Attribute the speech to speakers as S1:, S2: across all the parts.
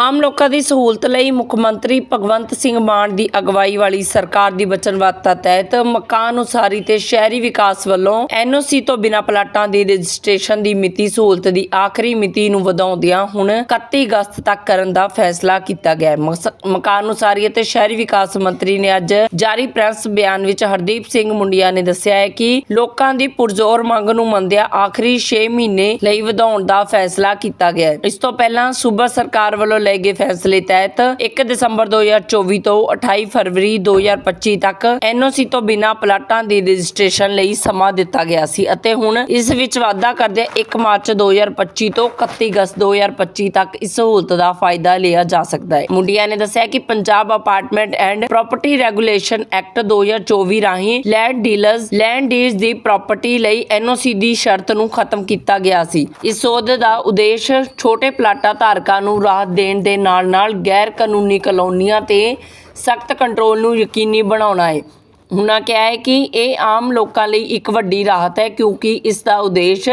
S1: ਆਮ ਲੋਕਾਂ ਦੀ ਸਹੂਲਤ ਲਈ ਮੁੱਖ ਮੰਤਰੀ ਭਗਵੰਤ ਸਿੰਘ ਮਾਨ ਦੀ ਅਗਵਾਈ ਵਾਲੀ ਸਰਕਾਰ ਦੀ ਵਚਨਬੱਧਤਾ ਤਹਿਤ ਮਕਾਨ ਉਸਾਰੀ ਤੇ ਸ਼ਹਿਰੀ ਵਿਕਾਸ ਵੱਲੋਂ ਐਨਓਸੀ ਤੋਂ ਬਿਨਾਂ ਪਲਾਟਾਂ ਦੀ ਰਜਿਸਟ੍ਰੇਸ਼ਨ ਦੀ ਮਿਤੀ ਸਹੂਲਤ ਦੀ ਆਖਰੀ ਮਿਤੀ ਨੂੰ ਵਧਾਉਂਦਿਆਂ ਹੁਣ 31 ਅਗਸਤ ਤੱਕ ਕਰਨ ਦਾ ਫੈਸਲਾ ਕੀਤਾ ਗਿਆ ਹੈ। ਮਕਾਨ ਉਸਾਰੀ ਅਤੇ ਸ਼ਹਿਰੀ ਵਿਕਾਸ ਮੰਤਰੀ ਨੇ ਅੱਜ ਜਾਰੀ ਪ੍ਰੈਸ ਬਿਆਨ ਵਿੱਚ ਹਰਦੀਪ ਸਿੰਘ ਮੁੰਡਿਆ ਨੇ ਦੱਸਿਆ ਹੈ ਕਿ ਲੋਕਾਂ ਦੀ ਪੁਰਜ਼ੋਰ ਮੰਗ ਨੂੰ ਮੰਨਦਿਆਂ ਆਖਰੀ 6 ਮਹੀਨੇ ਲਈ ਵਧਾਉਣ ਦਾ ਫੈਸਲਾ ਕੀਤਾ ਗਿਆ ਹੈ। ਇਸ ਤੋਂ ਪਹਿਲਾਂ ਸੂਬਾ ਸਰਕਾਰ ਵੱਲੋਂ ਲਏ ਗਏ ਫੈਸਲੇ ਤਹਿਤ 1 ਦਸੰਬਰ 2024 ਤੋਂ 28 ਫਰਵਰੀ 2025 ਤੱਕ ਐਨਓਸੀ ਤੋਂ ਬਿਨਾਂ ਪਲਾਟਾਂ ਦੀ ਰਜਿਸਟ੍ਰੇਸ਼ਨ ਲਈ ਸਮਾਂ ਦਿੱਤਾ ਗਿਆ ਸੀ ਅਤੇ ਹੁਣ ਇਸ ਵਿੱਚ ਵਾਧਾ ਕਰਦੇ 1 ਮਾਰਚ 2025 ਤੋਂ 31 ਅਗਸਤ 2025 ਤੱਕ ਇਸ ਸਹੂਲਤ ਦਾ ਫਾਇਦਾ ਲਿਆ ਜਾ ਸਕਦਾ ਹੈ। ਮੁੰਡਿਆ ਨੇ ਦੱਸਿਆ ਕਿ Punjab apartment and property regulation act 2024 ਰਾਹੀਂ ਲੈਂਡ ਡੀਲਰਸ, ਲੈਂਡ ਡੀਲਸ ਦੀ ਪ੍ਰਾਪਰਟੀ ਲਈ ਐਨਓਸੀ ਦੀ ਸ਼ਰਤ ਨੂੰ ਖਤਮ ਕੀਤਾ ਗਿਆ ਸੀ। ਇਸ ਸੋਧ ਦਾ ਉਦੇਸ਼ ਛੋਟੇ ਪਲਾਟਾਂ ਧਾਰਕਾਂ ਨੂੰ ਰਾਹਤ ਦੇਣ ਦੇਣ ਦੇ ਨਾਲ-ਨਾਲ ਗੈਰ ਕਾਨੂੰਨੀ ਕਲੋਨੀਆਂ ਤੇ ਸਖਤ ਕੰਟਰੋਲ ਨੂੰ ਯਕੀਨੀ ਬਣਾਉਣਾ ਹੈ। ਉਹਨਾਂ ਕਿਹਾ ਹੈ ਕਿ ਇਹ ਆਮ ਲੋਕਾਂ ਲਈ ਇੱਕ ਵੱਡੀ ਰਾਹਤ ਹੈ ਕਿਉਂਕਿ ਇਸ ਦਾ ਉਦੇਸ਼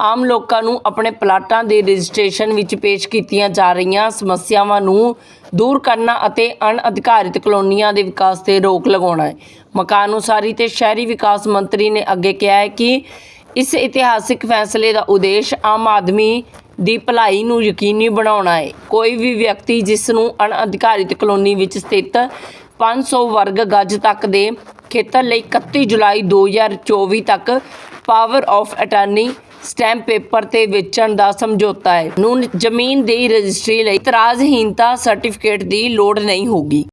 S1: ਆਮ ਲੋਕਾਂ ਨੂੰ ਆਪਣੇ ਪਲਾਟਾਂ ਦੇ ਰਜਿਸਟ੍ਰੇਸ਼ਨ ਵਿੱਚ ਪੇਸ਼ ਕੀਤੀਆਂ ਜਾ ਰਹੀਆਂ ਸਮੱਸਿਆਵਾਂ ਨੂੰ ਦੂਰ ਕਰਨਾ ਅਤੇ ਅਣਅਧਿਕਾਰਿਤ ਕਲੋਨੀਆਂ ਦੇ ਵਿਕਾਸ ਤੇ ਰੋਕ ਲਗਾਉਣਾ ਹੈ। ਮਕਾਨ ਉਸਾਰੀ ਤੇ ਸ਼ਹਿਰੀ ਵਿਕਾਸ ਮੰਤਰੀ ਨੇ ਅੱਗੇ ਕਿਹਾ ਹੈ ਕਿ ਇਸ ਇਤਿਹਾਸਿਕ ਫੈਸਲੇ ਦਾ ਉਦੇਸ਼ ਆਮ ਆਦਮੀ ਦੀ ਭਲਾਈ ਨੂੰ ਯਕੀਨੀ ਬਣਾਉਣਾ ਹੈ। ਕੋਈ ਵੀ ਵਿਅਕਤੀ ਜਿਸ ਨੂੰ ਅਣਅਧਿਕਾਰਿਤ ਕਲੋਨੀ ਵਿੱਚ ਸਥਿਤ 500 ਵਰਗ ਗੱਜ ਤੱਕ ਦੇ ਖੇਤਰ ਲਈ 31 ਜੁਲਾਈ 2024 ਤੱਕ power of attorney stamp paper ਤੇ ਵੇਚਣ ਦਾ ਸਮਝੌਤਾ ਹੈ। ਨੂੰ ਜ਼ਮੀਨ ਦੀ ਰਜਿਸਟਰੀ ਲਈ ਇਤਰਾਜ਼ਹੀਨਤਾ ਸਰਟੀਫਿਕੇਟ ਦੀ ਲੋੜ ਨਹੀਂ ਹੋਗੀ